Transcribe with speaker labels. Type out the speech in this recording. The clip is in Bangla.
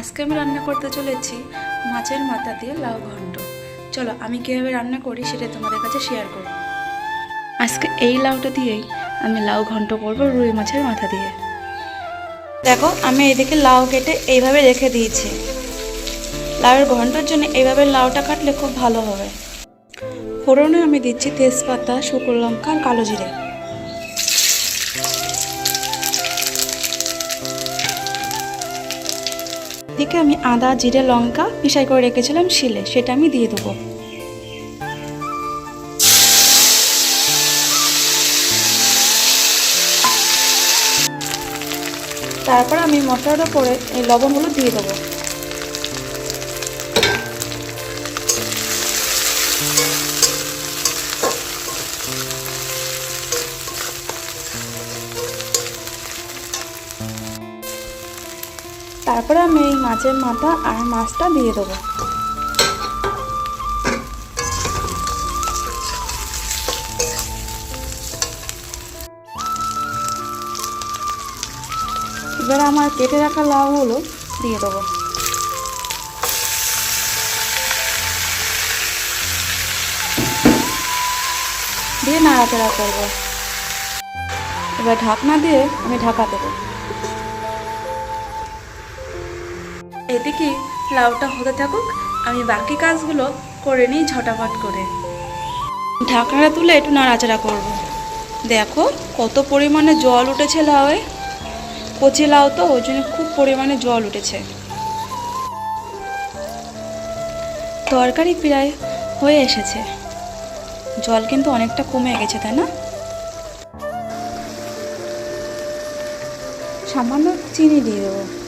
Speaker 1: আজকে আমি রান্না করতে চলেছি মাছের মাথা দিয়ে লাউ ঘন্ট। চলো, আমি কীভাবে রান্না করি সেটা তোমাদের কাছে শেয়ার করব। আজকে এই লাউটা দিয়েই আমি লাউ ঘন্ট করব রুই মাছের মাথা দিয়ে। দেখো, আমি এদিকে লাউ কেটে এইভাবে রেখে দিয়েছি। লাউয়ের ঘণ্টার জন্য এইভাবে লাউটা কাটলে খুব ভালো হবে। ফোড়নে আমি দিচ্ছি তেজপাতা, শুকনো লঙ্কা, আর কালো জিরে। এদিকে আমি আদা, জিরে, লঙ্কা পিসাই করে রেখেছিলাম শিলে, সেটা আমি দিয়ে দেবো। তারপর আমি মশলার ওপরে এই লবণগুলো দিয়ে দেবো। তারপরে আমি এই মাছের মাথা আর মাছটা দিয়ে দেবো। এবার আমার কেটে রাখা লাউ হলো দিয়ে দেবো। দিয়ে নাড়াচাড়া করব। এবার ঢাকনা দিয়ে আমি ঢাকা দেবো। এদিকে লাউটা হতে থাকুক, আমি বাকি কাজগুলো করে নিই ঝটাপট করে। ঢাকনাটা তুলে একটু নাড়াচাড়া করব। দেখো কত পরিমাণে জল উঠেছে লাউয়ে। কচি লাউ তো, ওই জন্য খুব পরিমাণে জল উঠেছে। তরকারি প্রায় হয়ে এসেছে। জল কিন্তু অনেকটা কমে গেছে, তাই না? সামান্য চিনি দিয়ে দেবো।